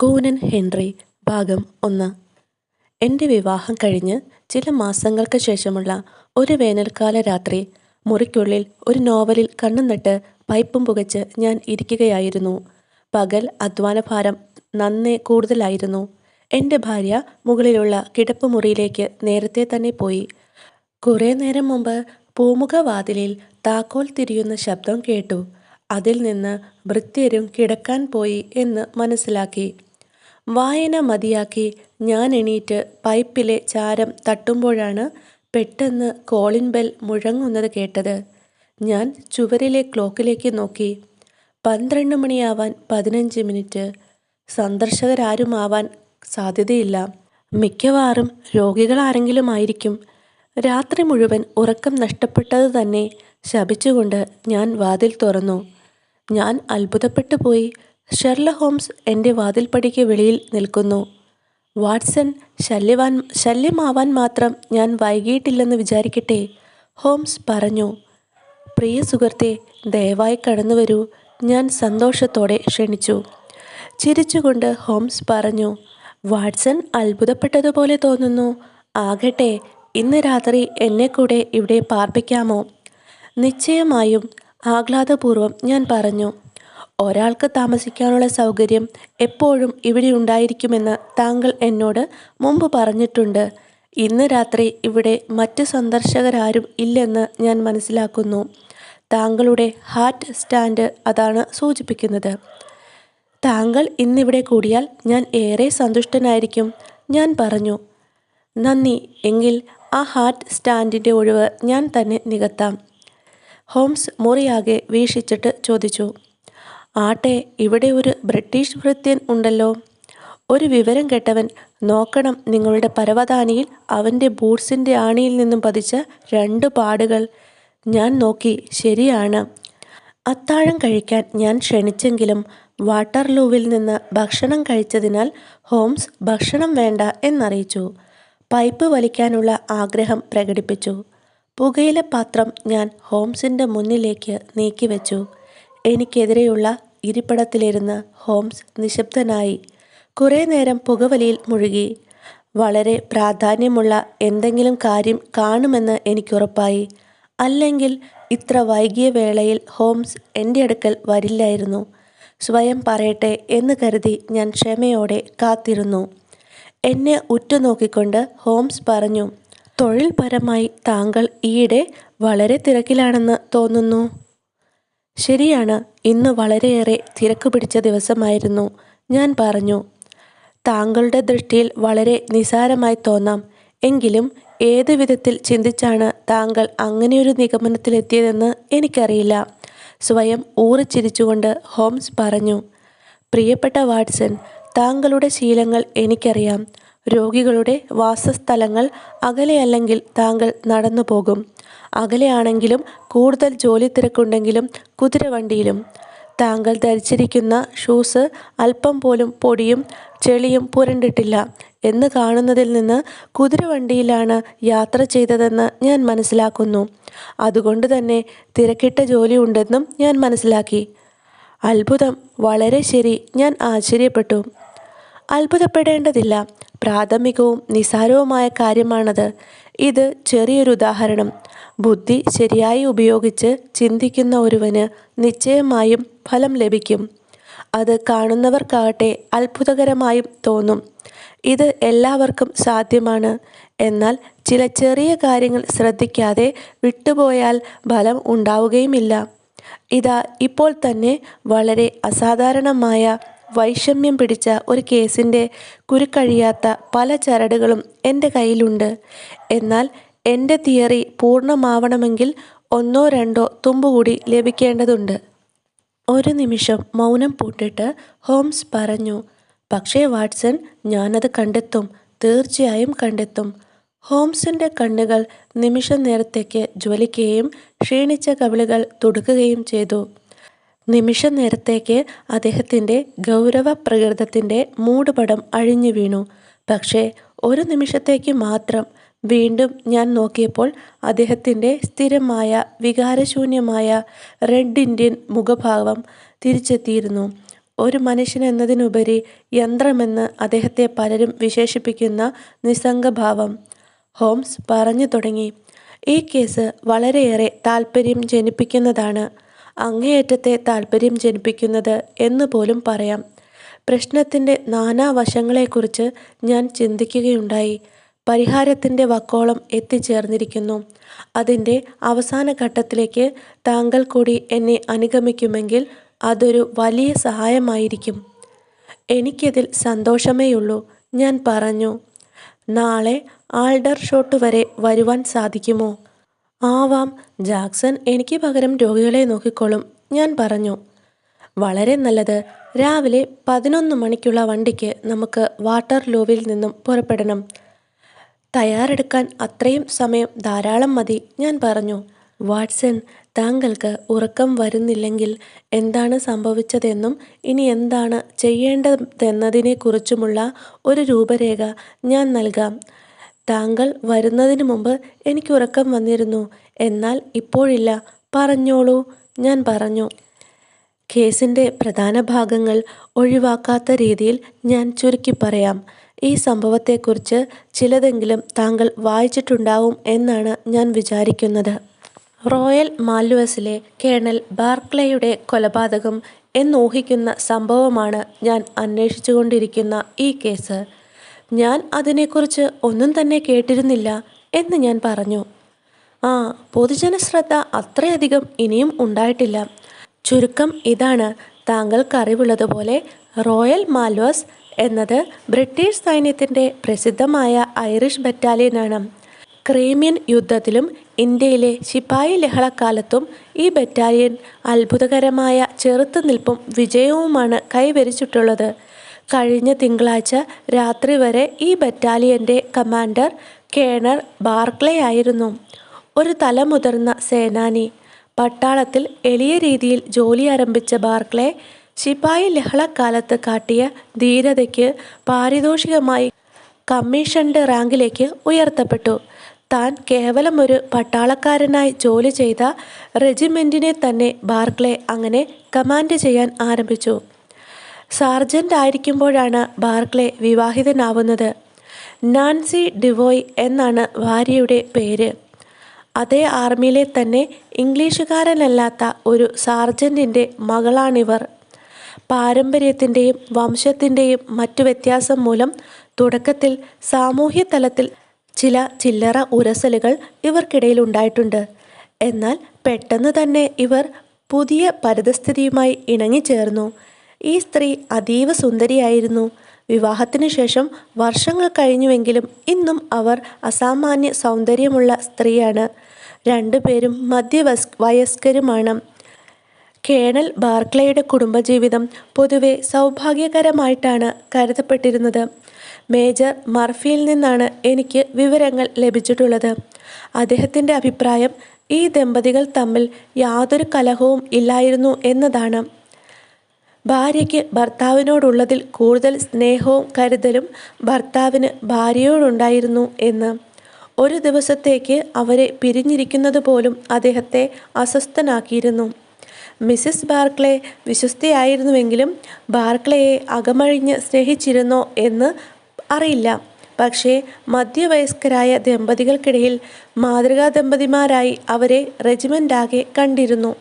കൂനൻ Henry ഭാഗം ഒന്ന്. എന്റെ വിവാഹം കഴിഞ്ഞ് ചില മാസങ്ങൾക്ക് ശേഷമുള്ള ഒരു വേനൽക്കാല രാത്രി മുറിക്കുള്ളിൽ ഒരു നോവലിൽ കണ്ണും നട്ട് പൈപ്പും പുകച്ച് ഞാൻ ഇരിക്കുകയായിരുന്നു. പകൽ അധ്വാനഭാരം നന്നേ കൂടുതലായിരുന്നു. എന്റെ ഭാര്യ മുകളിലുള്ള കിടപ്പുമുറിയിലേക്ക് നേരത്തെ തന്നെ പോയി. കുറേ നേരം മുമ്പ് പൂമുഖവാതിലിൽ താക്കോൽ തിരിയുന്ന ശബ്ദം കേട്ടു. അതിൽ നിന്ന് ഭൃത്യരും കിടക്കാൻ പോയി എന്ന് മനസ്സിലാക്കി. വായന മതിയാക്കി ഞാൻ എണീറ്റ് പൈപ്പിലെ ചാരം തട്ടുമ്പോഴാണ് പെട്ടെന്ന് കോളിൻ ബെൽ മുഴങ്ങുന്നത് കേട്ടത്. ഞാൻ ചുവരിലെ ക്ലോക്കിലേക്ക് നോക്കി. പന്ത്രണ്ട് മണിയാവാൻ പതിനഞ്ച് മിനിറ്റ്. സന്ദർശകരാരുമാവാൻ സാധ്യതയില്ല. മിക്കവാറും രോഗികളാരെങ്കിലും ആയിരിക്കും. രാത്രി മുഴുവൻ ഉറക്കം നഷ്ടപ്പെട്ടത് തന്നെ ശപിച്ചുകൊണ്ട് ഞാൻ വാതിൽ തുറന്നു. ഞാൻ അത്ഭുതപ്പെട്ടു പോയി. ഷെർല ഹോംസ് എന്റെ വാതിൽപ്പടിക്ക് വെളിയിൽ നിൽക്കുന്നു. വാട്സൺ ശല്യവാൻ ശല്യമാവാൻ മാത്രം ഞാൻ വൈകിയിട്ടില്ലെന്ന് വിചാരിക്കട്ടെ? ഹോംസ് പറഞ്ഞു. പ്രിയ സുഹൃത്തെ ദയവായി കടന്നു വരൂ. ഞാൻ സന്തോഷത്തോടെ ക്ഷണിച്ചു. ചിരിച്ചുകൊണ്ട് ഹോംസ് പറഞ്ഞു. വാട്സൺ അത്ഭുതപ്പെട്ടതുപോലെ തോന്നുന്നു. ആകട്ടെ ഇന്ന് രാത്രി എന്നെ കൂടെ ഇവിടെ പാർപ്പിക്കാമോ? നിശ്ചയമായും ആഹ്ലാദപൂർവം ഞാൻ പറഞ്ഞു. ഒരാൾക്ക് താമസിക്കാനുള്ള സൗകര്യം എപ്പോഴും ഇവിടെ ഉണ്ടായിരിക്കുമെന്ന് താങ്കൾ എന്നോട് മുമ്പ് പറഞ്ഞിട്ടുണ്ട്. ഇന്ന് രാത്രി ഇവിടെ മറ്റ് സന്ദർശകരാരും ഇല്ലെന്ന് ഞാൻ മനസ്സിലാക്കുന്നു. താങ്കളുടെ ഹാർട്ട് സ്റ്റാൻഡ് അതാണ് സൂചിപ്പിക്കുന്നത്. താങ്കൾ ഇന്നിവിടെ കൂടിയാൽ ഞാൻ ഏറെ സന്തുഷ്ടനായിരിക്കും ഞാൻ പറഞ്ഞു. നന്ദി എങ്കിൽ ആ ഹാർട്ട് സ്റ്റാൻഡിന്റെ ഒഴിവ് ഞാൻ തന്നെ നികത്താം. ഹോംസ് മുറിയാകെ വീക്ഷിച്ചിട്ട് ചോദിച്ചു. ആട്ടെ ഇവിടെ ഒരു ബ്രിട്ടീഷ് ഭൃത്യൻ ഉണ്ടല്ലോ. ഒരു വിവരം കേട്ടവൻ നോക്കണം നിങ്ങളുടെ പരവതാനിയിൽ അവന്റെ ബൂട്ട്സിന്റെ ആണിയിൽ നിന്നും പതിച്ച രണ്ട് പാടുകൾ. ഞാൻ നോക്കി ശരിയാണ്. അത്താഴം കഴിക്കാൻ ഞാൻ ക്ഷണിച്ചെങ്കിലും വാട്ടർലൂവിൽ നിന്ന് ഭക്ഷണം കഴിച്ചതിനാൽ ഹോംസ് ഭക്ഷണം വേണ്ട എന്നറിയിച്ചു. പൈപ്പ് വലിക്കാനുള്ള ആഗ്രഹം പ്രകടിപ്പിച്ചു. പുകയില പാത്രം ഞാൻ ഹോംസിന്റെ മുന്നിലേക്ക് നീക്കിവെച്ചു. എനിക്കെതിരെയുള്ള ഇരിപ്പിടത്തിലിരുന്ന് ഹോംസ് നിശബ്ദനായി കുറേ നേരം പുകവലിയിൽ മുഴുകി. വളരെ പ്രാധാന്യമുള്ള എന്തെങ്കിലും കാര്യം കാണുമെന്ന് എനിക്കുറപ്പായി. അല്ലെങ്കിൽ ഇത്ര വൈകിയ വേളയിൽ ഹോംസ് എന്റെ അടുക്കൽ വരില്ലായിരുന്നു. സ്വയം പറയട്ടെ എന്ന് കരുതി ഞാൻ ക്ഷമയോടെ കാത്തിരുന്നു. എന്നെ ഉറ്റുനോക്കിക്കൊണ്ട് ഹോംസ് പറഞ്ഞു തൊഴിൽപരമായി താങ്കൾ ഈയിടെ വളരെ തിരക്കിലാണെന്ന് തോന്നുന്നു. ശരിയാണ് ഇന്ന് വളരെയേറെ തിരക്ക് പിടിച്ച ദിവസമായിരുന്നു. ഞാൻ പറഞ്ഞു താങ്കളുടെ ദൃഷ്ടിയിൽ വളരെ നിസാരമായി തോന്നാം. എങ്കിലും ഏത് വിധത്തിൽ ചിന്തിച്ചാണ് താങ്കൾ അങ്ങനെയൊരു നിഗമനത്തിലെത്തിയതെന്ന് എനിക്കറിയില്ല സ്വയം ഊറിച്ചിരിച്ചുകൊണ്ട് ഹോംസ് പറഞ്ഞു പ്രിയപ്പെട്ട വാട്സൺ താങ്കളുടെ ശീലങ്ങൾ എനിക്കറിയാം. രോഗികളുടെ വാസസ്ഥലങ്ങൾ അകലെയല്ലെങ്കിൽ താങ്കൾ നടന്നു പോകും അകലെയാണെങ്കിലും കൂടുതൽ ജോലി തിരക്കുണ്ടെങ്കിലും കുതിരവണ്ടിയിലും. താങ്കൾ ധരിച്ചിരിക്കുന്ന ഷൂസ് അല്പം പോലും പൊടിയും ചെളിയും പുരണ്ടിട്ടില്ല എന്ന് കാണുന്നതിൽ നിന്ന് കുതിരവണ്ടിയിലാണ് യാത്ര ചെയ്തതെന്ന് ഞാൻ മനസ്സിലാക്കുന്നു. അതുകൊണ്ട് തന്നെ തിരക്കിട്ട ജോലി ഉണ്ടെന്നും ഞാൻ മനസ്സിലാക്കി. അത്ഭുതം വളരെ ശരി ഞാൻ ആശ്ചര്യപ്പെട്ടു. അത്ഭുതപ്പെടേണ്ടതില്ല. പ്രാഥമികവും നിസാരവുമായ കാര്യമാണത്. ഇത് ചെറിയൊരു ഉദാഹരണം. ബുദ്ധി ശരിയായി ഉപയോഗിച്ച് ചിന്തിക്കുന്ന ഒരുവന് നിശ്ചയമായും ഫലം ലഭിക്കും. അത് കാണുന്നവർക്കാകട്ടെ അത്ഭുതകരമായും തോന്നും. ഇത് എല്ലാവർക്കും സാധ്യമാണ്. എന്നാൽ ചില ചെറിയ കാര്യങ്ങൾ ശ്രദ്ധിക്കാതെ വിട്ടുപോയാൽ ഫലം ഉണ്ടാവുകയുമില്ല. ഇതാ ഇപ്പോൾ തന്നെ വളരെ അസാധാരണമായ വൈഷമ്യം പിടിച്ച ഒരു കേസിന്റെ കുരുക്കഴിയാത്ത പല ചരടുകളും എന്റെ കയ്യിലുണ്ട്. എന്നാൽ എന്റെ തിയറി പൂർണമാവണമെങ്കിൽ ഒന്നോ രണ്ടോ തുമ്പുകൂടി ലഭിക്കേണ്ടതുണ്ട്. ഒരു നിമിഷം മൗനം പൂട്ടിട്ട് ഹോംസ് പറഞ്ഞു പക്ഷേ വാട്സൺ ഞാനത് കണ്ടെത്തും. തീർച്ചയായും കണ്ടെത്തും ഹോംസിന്റെ കണ്ണുകൾ നിമിഷ നേരത്തേക്ക് ജ്വലിക്കുകയും ക്ഷീണിച്ച കവിളുകൾ തുടുക്കുകയും ചെയ്തു. നിമിഷ നേരത്തേക്ക് അദ്ദേഹത്തിന്റെ ഗൗരവ പ്രകൃതത്തിന്റെ മൂടുപടം അഴിഞ്ഞു വീണു. പക്ഷേ ഒരു നിമിഷത്തേക്ക് മാത്രം വീണ്ടും ഞാൻ നോക്കിയപ്പോൾ അദ്ദേഹത്തിന്റെ സ്ഥിരമായ വികാരശൂന്യമായ റെഡ് ഇന്ത്യൻ മുഖഭാവം തിരിച്ചെത്തിയിരുന്നു. ഒരു മനുഷ്യൻ എന്നതിനുപരി യന്ത്രമെന്ന് അദ്ദേഹത്തെ പലരും വിശേഷിപ്പിക്കുന്ന നിസ്സംഗഭാവം. ഹോംസ് പറഞ്ഞു തുടങ്ങി ഈ കേസ് വളരെയേറെ താല്പര്യം ജനിപ്പിക്കുന്നതാണ്. അങ്ങേയറ്റത്തെ താല്പര്യം ജനിപ്പിക്കുന്നത് എന്ന് പോലും പറയാം. പ്രശ്നത്തിന്റെ നാനാവശങ്ങളെക്കുറിച്ച് ഞാൻ ചിന്തിക്കുകയുണ്ടായി. പരിഹാരത്തിന്റെ വക്കോളം എത്തിച്ചേർന്നിരിക്കുന്നു. അതിന്റെ അവസാന ഘട്ടത്തിലേക്ക് താങ്കൾ കൂടി എന്നെ അനുഗമിക്കുമെങ്കിൽ അതൊരു വലിയ സഹായമായിരിക്കും. എനിക്കതിൽ സന്തോഷമേയുള്ളൂ ഞാൻ പറഞ്ഞു. നാളെ ആൾഡർ ഷോട്ട് വരെ വരുവാൻ സാധിക്കുമോ? ആവാം. ജാക്സൺ എനിക്ക് പകരം രോഗികളെ നോക്കിക്കോളും. ഞാൻ പറഞ്ഞു വളരെ നല്ലത്. രാവിലെ പതിനൊന്ന് മണിക്കുള്ള വണ്ടിക്ക് നമുക്ക് വാട്ടർ ലൂവിൽ നിന്നും പുറപ്പെടണം. തയ്യാറെടുക്കാൻ അത്രയും സമയം ധാരാളം മതി ഞാൻ പറഞ്ഞു. വാട്സൺ താങ്കൾക്ക് ഉറക്കം വരുന്നില്ലെങ്കിൽ എന്താണ് സംഭവിച്ചതെന്നും ഇനി എന്താണ് ചെയ്യേണ്ടതെന്നതിനെക്കുറിച്ചുമുള്ള ഒരു രൂപരേഖ ഞാൻ നൽകാം. താങ്കൾ വരുന്നതിന് മുമ്പ് എനിക്ക് ഉറക്കം വന്നിരുന്നു. എന്നാൽ ഇപ്പോഴില്ല. പറഞ്ഞോളൂ. ഞാൻ പറഞ്ഞു. കേസിന്റെ പ്രധാന ഭാഗങ്ങൾ ഒഴിവാക്കാത്ത രീതിയിൽ ഞാൻ ചുരുക്കി പറയാം. ഈ സംഭവത്തെക്കുറിച്ച് ചിലതെങ്കിലും താങ്കൾ വായിച്ചിട്ടുണ്ടാവും എന്നാണ് ഞാൻ വിചാരിക്കുന്നത്. റോയൽ മാലുവസിലെ കേണൽ ബാർക്ലേയുടെ കൊലപാതകം എന്നൂഹിക്കുന്ന സംഭവമാണ് ഞാൻ അന്വേഷിച്ചുകൊണ്ടിരിക്കുന്ന ഈ കേസ്. ഞാൻ അതിനെക്കുറിച്ച് ഒന്നും തന്നെ കേട്ടിരുന്നില്ല എന്ന് ഞാൻ പറഞ്ഞു. ആ പൊതുജന ശ്രദ്ധ അത്രയധികം ഇനിയും ഉണ്ടായിട്ടില്ല. ചുരുക്കം ഇതാണ് താങ്കൾക്കറിവുള്ളതുപോലെ റോയൽ മാൽവസ് എന്നത് ബ്രിട്ടീഷ് സൈന്യത്തിന്റെ പ്രസിദ്ധമായ ഐറിഷ് ബറ്റാലിയനാണ് ക്രീമിയൻ യുദ്ധത്തിലും ഇന്ത്യയിലെ ശിപായി ലഹളക്കാലത്തും ഈ ബറ്റാലിയൻ അത്ഭുതകരമായ ചെറുത്തുനിൽപ്പും വിജയവുമാണ് കൈവരിച്ചിട്ടുള്ളത്. കഴിഞ്ഞ തിങ്കളാഴ്ച രാത്രി വരെ ഈ ബറ്റാലിയന്റെ കമാൻഡർ കേണർ ബാർക്ലേ ആയിരുന്നു. ഒരു തലമുതിർന്ന സേനാനി. പട്ടാളത്തിൽ എളിയ രീതിയിൽ ജോലി ആരംഭിച്ച ബാർക്ലേ ശിപായി ലഹളക്കാലത്ത് കാട്ടിയ ധീരതയ്ക്ക് പാരിതോഷികമായി കമ്മീഷൻഡ് റാങ്കിലേക്ക് ഉയർത്തപ്പെട്ടു. താൻ കേവലം ഒരു പട്ടാളക്കാരനായി ജോലി ചെയ്ത റെജിമെന്റിനെ തന്നെ ബാർക്ലേ അങ്ങനെ കമാൻഡ് ചെയ്യാൻ ആരംഭിച്ചു. സാർജന്റ് ആയിരിക്കുമ്പോഴാണ് ബാർക്ലെ വിവാഹിതനാവുന്നത്. നാൻസി ഡിവോയ് എന്നാണ് ഭാര്യയുടെ പേര്. അതേ ആർമിയിലെ തന്നെ ഇംഗ്ലീഷുകാരനല്ലാത്ത ഒരു സാർജന്റിന്റെ മകളാണിവർ. പാരമ്പര്യത്തിന്റെയും വംശത്തിന്റെയും മറ്റു വ്യത്യാസം മൂലം തുടക്കത്തിൽ സാമൂഹ്യ തലത്തിൽ ചില ചില്ലറ ഉരസലുകൾ ഇവർക്കിടയിൽ ഉണ്ടായിട്ടുണ്ട് എന്നാൽ പെട്ടെന്ന് തന്നെ ഇവർ പുതിയ പരിതസ്ഥിതിയുമായി ഇണങ്ങിച്ചേർന്നു. ഈ സ്ത്രീ അതീവ സുന്ദരിയായിരുന്നു. വിവാഹത്തിനു ശേഷം വർഷങ്ങൾ കഴിഞ്ഞുവെങ്കിലും ഇന്നും അവർ അസാമാന്യ സൗന്ദര്യമുള്ള സ്ത്രീയാണ്. രണ്ടുപേരും മധ്യവസ് വയസ്കരുമാണ്. കേണൽ ബാർക്ലയുടെ കുടുംബജീവിതം പൊതുവെ സൗഭാഗ്യകരമായിട്ടാണ് കരുതപ്പെട്ടിരുന്നത്. മേജർ മർഫിയിൽ നിന്നാണ് എനിക്ക് വിവരങ്ങൾ ലഭിച്ചിട്ടുള്ളത്. അദ്ദേഹത്തിന്റെ അഭിപ്രായം ഈ ദമ്പതികൾ തമ്മിൽ യാതൊരു കലഹവും ഇല്ലായിരുന്നു എന്നതാണ്. ഭാര്യയ്ക്ക് ഭർത്താവിനോടുള്ളതിൽ കൂടുതൽ സ്നേഹവും കരുതലും ഭർത്താവിന് ഭാര്യയോടുണ്ടായിരുന്നു എന്ന്. ഒരു ദിവസത്തേക്ക് അവരെ പിരിഞ്ഞിരിക്കുന്നത് പോലും അദ്ദേഹത്തെ അസ്വസ്ഥനാക്കിയിരുന്നു. മിസ്സിസ് ബാർക്ലെ വിശ്വസ്തയായിരുന്നുവെങ്കിലും ബാർക്ലയെ അകമഴിഞ്ഞ് സ്നേഹിച്ചിരുന്നോ എന്ന് അറിയില്ല. പക്ഷേ മധ്യവയസ്കരായ ദമ്പതികൾക്കിടയിൽ മാതൃകാ ദമ്പതിമാരായി അവരെ റെജിമെന്റാകെ കണ്ടിരുന്നു.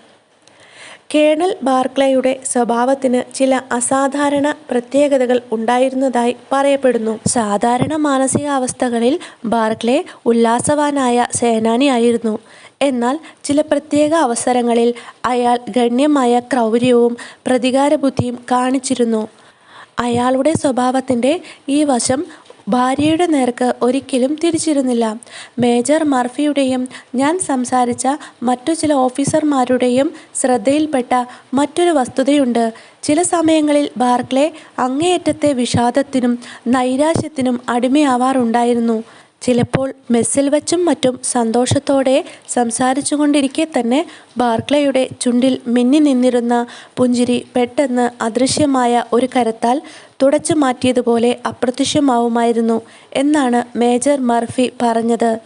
കേണൽ ബാർക്ലേയുടെ സ്വഭാവത്തിന് ചില അസാധാരണ പ്രത്യേകതകൾ ഉണ്ടായിരുന്നതായി പറയപ്പെടുന്നു. സാധാരണ മാനസികാവസ്ഥകളിൽ ബാർക്ലേ ഉല്ലാസവാനായ സേനാനിയായിരുന്നു. എന്നാൽ ചില പ്രത്യേക അവസരങ്ങളിൽ അയാൾ ഗണ്യമായ ക്രൗര്യവും പ്രതികാരബുദ്ധിയും കാണിച്ചിരുന്നു. അയാളുടെ സ്വഭാവത്തിന്റെ ഈ വശം ഭാര്യയുടെ നേർക്ക് ഒരിക്കലും തിരിച്ചിരുന്നില്ല. മേജർ മർഫിയുടെയും ഞാൻ സംസാരിച്ച മറ്റു ചില ഓഫീസർമാരുടെയും ശ്രദ്ധയിൽപ്പെട്ട മറ്റൊരു വസ്തുതയുണ്ട്. ചില സമയങ്ങളിൽ ബാർക്ലെ അങ്ങേയറ്റത്തെ വിഷാദത്തിനും നൈരാശ്യത്തിനും അടിമയാവാറുണ്ടായിരുന്നു. ചിലപ്പോൾ മെസ്സിൽ വച്ചും മറ്റും സന്തോഷത്തോടെ സംസാരിച്ചു കൊണ്ടിരിക്കെ തന്നെ ബാർക്ലയുടെ ചുണ്ടിൽ മിന്നി നിന്നിരുന്ന പുഞ്ചിരി പെട്ടെന്ന് അദൃശ്യമായ ഒരു കരത്താൽ തുടച്ചു മാറ്റിയതുപോലെ അപ്രത്യക്ഷമാവുമായിരുന്നു എന്നാണ് മേജർ മർഫി പറഞ്ഞത്.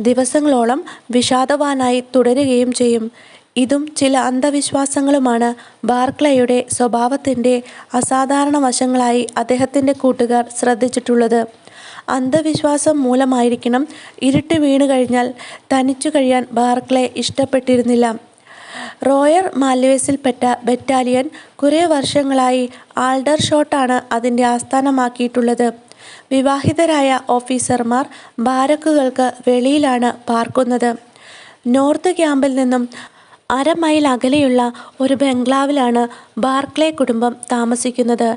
ദിവസങ്ങളോളം വിഷാദവാനായി തുടരുകയും ചെയ്യും. ഇതും ചില അന്ധവിശ്വാസങ്ങളുമാണ്. ബാർക്ലയുടെ സ്വഭാവത്തിന്റെ അസാധാരണ വശങ്ങളായി അദ്ദേഹത്തിന്റെ കൂട്ടുകാർ ശ്രദ്ധിച്ചിട്ടുള്ളത്. അന്ധവിശ്വാസം മൂലമായിരിക്കണം ഇരുട്ട് വീണു കഴിഞ്ഞാൽ തനിച്ചു കഴിയാൻ ബാർക്ലെ ഇഷ്ടപ്പെട്ടിരുന്നില്ല. റോയർ മാൽവേസിൽപ്പെട്ട ബറ്റാലിയൻ കുറേ വർഷങ്ങളായി ആൾഡർ ഷോട്ടാണ് അതിന്റെ ആസ്ഥാനമാക്കിയിട്ടുള്ളത്. വിവാഹിതരായ ഓഫീസർമാർ ബാരക്കുകൾക്ക് വെളിയിലാണ് പാർക്കുന്നത്. നോർത്ത് ക്യാമ്പിൽ നിന്നും അര മൈൽ അകലെയുള്ള ഒരു ബംഗ്ലാവിലാണ് ബാർക്ലേ കുടുംബം താമസിക്കുന്നത്.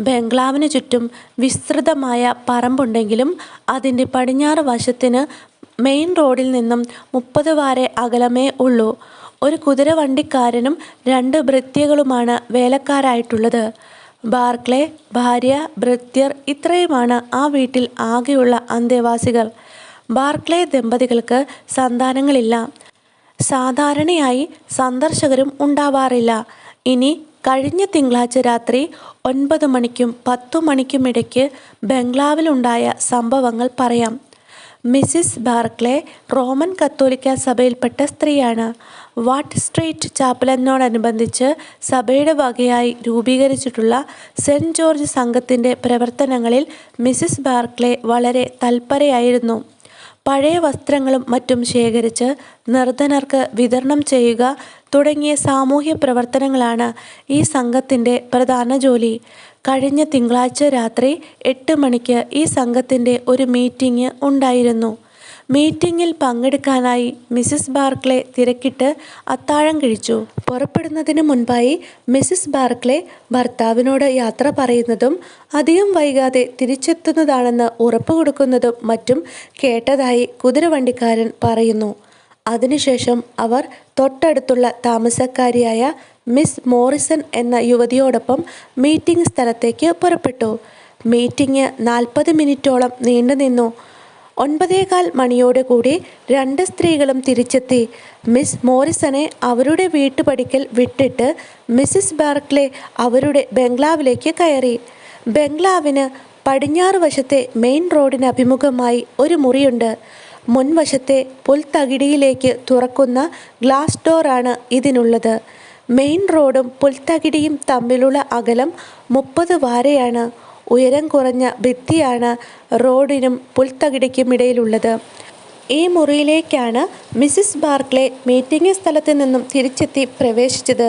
ബംഗ്ലാവിന് ചുറ്റും വിസ്തൃതമായ പറമ്പുണ്ടെങ്കിലും അതിന്റെ പടിഞ്ഞാറ് വശത്തിന് മെയിൻ റോഡിൽ നിന്നും മുപ്പത് വാരെ അകലമേ ഉള്ളൂ. ഒരു കുതിരവണ്ടിക്കാരനും രണ്ട് ഭൃത്യകളുമാണ് വേലക്കാരായിട്ടുള്ളത്. ബാർക്ലേ ഭാര്യ ഭൃത്യർ ഇത്രയുമാണ് ആ വീട്ടിൽ ആകെയുള്ള അന്തേവാസികൾ. ബാർക്ലേ ദമ്പതികൾക്ക് സന്താനങ്ങളില്ല. സാധാരണയായി സന്ദർശകരും ഉണ്ടാവാറില്ല. ഇനി കഴിഞ്ഞ തിങ്കളാഴ്ച രാത്രി ഒൻപത് മണിക്കും പത്തു മണിക്കുമിടയ്ക്ക് ബംഗ്ലാവിലുണ്ടായ സംഭവങ്ങൾ പറയാം. മിസ്സിസ് ബാർക്ലെ റോമൻ കത്തോലിക്ക സഭയിൽപ്പെട്ട സ്ത്രീയാണ്. വാട്ട് സ്ട്രീറ്റ് ചാപ്പലിനോടനുബന്ധിച്ച് സഭയുടെ വകയായി രൂപീകരിച്ചിട്ടുള്ള സെന്റ് ജോർജ് സംഘത്തിന്റെ പ്രവർത്തനങ്ങളിൽ മിസ്സിസ് ബാർക്ലെ വളരെ തൽപരയായിരുന്നു. പഴയ വസ്ത്രങ്ങളും മറ്റും ശേഖരിച്ച് നിർധനർക്ക് വിതരണം ചെയ്യുക തുടങ്ങിയ സാമൂഹ്യ പ്രവർത്തനങ്ങളാണ് ഈ സംഘത്തിന്റെ പ്രധാന ജോലി. കഴിഞ്ഞ തിങ്കളാഴ്ച രാത്രി എട്ട് മണിക്ക് ഈ സംഘത്തിന്റെ ഒരു മീറ്റിംഗ് ഉണ്ടായിരുന്നു. മീറ്റിംഗിൽ പങ്കെടുക്കാനായി മിസ്സിസ് ബാർക്ലെ തിരക്കിട്ട് അത്താഴം കഴിച്ചു. പുറപ്പെടുന്നതിന് മുൻപായി മിസ്സിസ് ബാർക്ലെ ഭർത്താവിനോട് യാത്ര പറയുന്നതും അധികം വൈകാതെ തിരിച്ചെത്തുന്നതാണെന്ന് ഉറപ്പ് കൊടുക്കുന്നതും മറ്റും കേട്ടതായി കുതിരവണ്ടിക്കാരൻ പറയുന്നു. അതിനുശേഷം അവർ തൊട്ടടുത്തുള്ള താമസക്കാരിയായ മിസ് മോറിസൺ എന്ന യുവതിയോടൊപ്പം മീറ്റിംഗ് സ്ഥലത്തേക്ക് പുറപ്പെട്ടു. മീറ്റിംഗ് നാൽപ്പത് മിനിറ്റോളം നീണ്ടു നിന്നു. ഒൻപതേകാൽ മണിയോടുകൂടി രണ്ട് സ്ത്രീകളും തിരിച്ചെത്തി. മിസ് മോറിസനെ അവരുടെ വീട്ടുപടിക്കൽ വിട്ടിട്ട് മിസ്സിസ് ബാർക്ലെ അവരുടെ ബംഗ്ലാവിലേക്ക് കയറി. ബംഗ്ലാവിന് പടിഞ്ഞാറ് വശത്തെ മെയിൻ റോഡിന് അഭിമുഖമായി ഒരു മുറിയുണ്ട്. മുൻവശത്തെ പുൽത്തകിടിയിലേക്ക് തുറക്കുന്ന ഗ്ലാസ് ഡോറാണ് ഇതിനുള്ളത്. മെയിൻ റോഡും പുൽത്തകിടിയും തമ്മിലുള്ള അകലം മുപ്പത് വാരയാണ്. ഉയരം കുറഞ്ഞ ഭിത്തിയാണ് റോഡിനും പുൽത്തകിടിക്കും ഇടയിലുള്ളത്. ഈ മുറിയിലേക്കാണ് മിസ്സിസ് ബാർക്ലെ മീറ്റിംഗ് സ്ഥലത്ത് നിന്നും തിരിച്ചെത്തി പ്രവേശിച്ചത്.